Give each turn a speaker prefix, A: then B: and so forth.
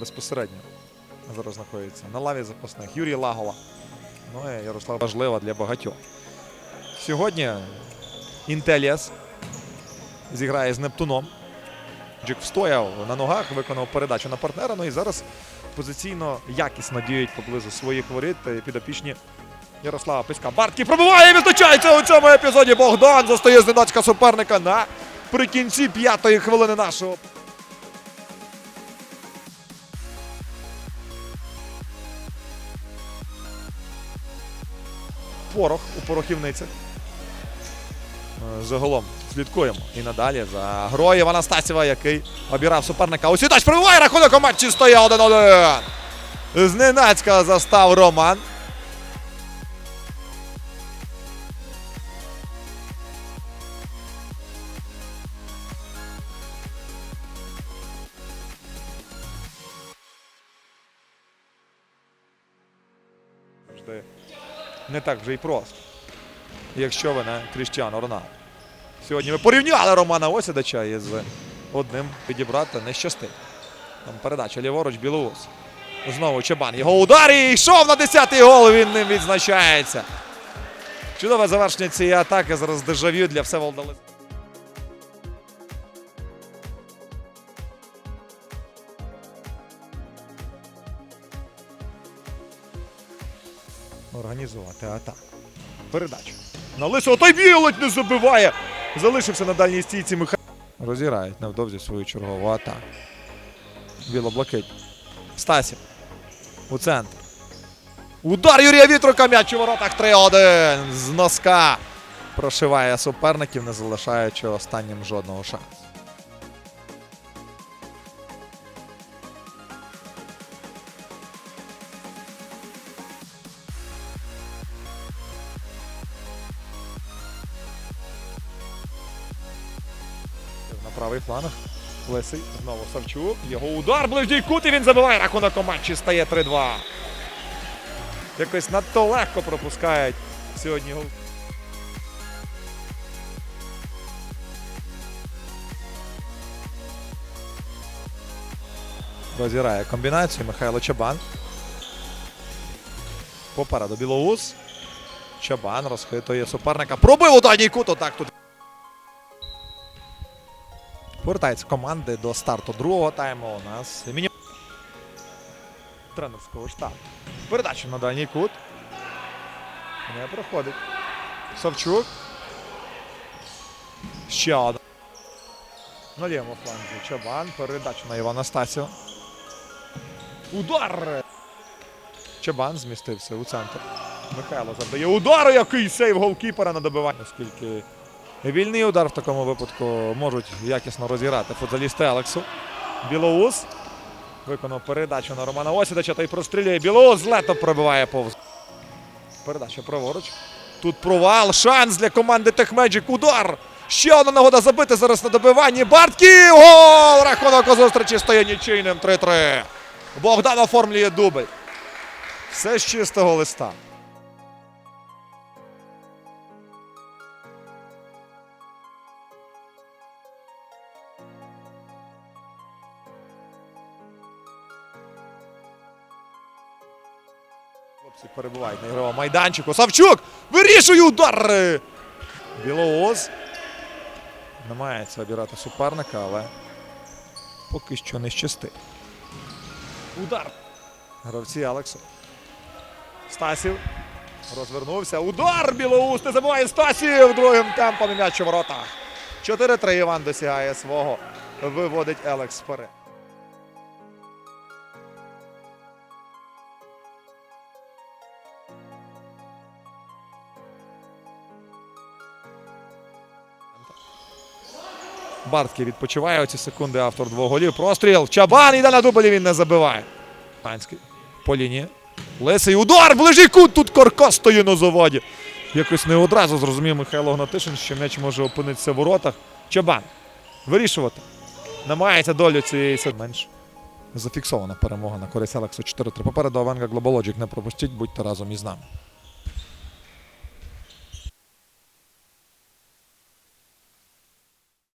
A: безпосередньо зараз знаходиться на лаві запасних. Юрій Лагола. Ну і Ярослав важлива для багатьох. Сьогодні Інтеліас зіграє з Нептуном. Джик встояв на ногах, виконав передачу на партнера. Ну і зараз позиційно якісно діють поблизу своїх воріт підопічні Ярослава Писка. Бартки пробиває і відзначається у цьому епізоді. Богдан застає зненацька суперника на прикінці п'ятої хвилини нашого. Порох у порохівницях. Е, Загалом слідкуємо і надалі за гроєм Анастасєва, який обірав суперника. Осідач пробиває рахунок у матчі стає 1-1. Зненацька застав Роман. Завжди не так вже й просто. Якщо ви не Кріштіану Роналду. Сьогодні ми порівняли Романа Осідача із одним підібрати не щастить. Там передача ліворуч Білоус. Знову Чебан. Його удар і йшов на 10-й гол. Він ним відзначається. Чудове завершення цієї атаки. Зараз дежавю для Всеволода Лис- Організувати атаку. Передача. На Лисого. Той білоть не забиває. Залишився на дальній стійці Михайло. Розіграють невдовзі свою чергову атаку. Білоблакить. Стасів. У центр. Удар Юрія Вітрука. М'яч у воротах 3-1. З носка. Прошиває суперників, не залишаючи останнім жодного шансу. На правий фланг. Лесий. Знову Савчук. Його удар. Ближній кут і він забиває. Рахунок матчі стає 3-2. Якось надто легко пропускають сьогодні гол. Розіграє комбінацію Михайло Чабан. Попереду Білоус. Чабан розхитує суперника. Пробив у дальній кут. Отак тут. Повертаються команди до старту другого тайму. У нас міні... тренерського штабу. Передача на дальній кут. Не проходить. Савчук. Ще один. На лівому фланзі Чабан. Передача на Івана Стасіва. Удар! Чабан змістився у центр. Михайло завдає удар, який сейв голкіпера на добивання. Оскільки вільний удар в такому випадку можуть якісно розіграти футболісти Алексу. Білоус виконав передачу на Романа Осідача та й прострілює. Білоус лето пробиває повз. Передача праворуч. Тут провал. Шанс для команди Техмеджик. Удар. Ще одна нагода забити зараз на добиванні. Бартків! Гол! Рахунок у зустрічі стає нічийним 3-3. Богдан оформлює дубль. Все з чистого листа. Хлопці перебувають на ігровому майданчику. Савчук вирішує удар. Білоус намагається обірати суперника, але поки що не щастить. Удар. Гравці Алексу. Стасів. Розвернувся. Удар! Білоус не забуває Стасів другим темпом м'яч у воротах. 4-3 Іван досягає свого. Виводить Елекс вперед. Бартки відпочиває оці секунди автор двох голів. Простріл. Чабан йде на дублі, він не забиває. Панський. По лінії. Лисий удар, ближній кут. Тут Корко стоїть на заводі. Якось не одразу зрозумів Михайло Гнатишин, що м'яч може опинитися в воротах. Чабан. Вирішувати. Намагається долю цієї менш. Зафіксована перемога на користь Алексу 4-3. Попереду Аванга Глобалоджик. Не пропустіть, будьте разом із нами.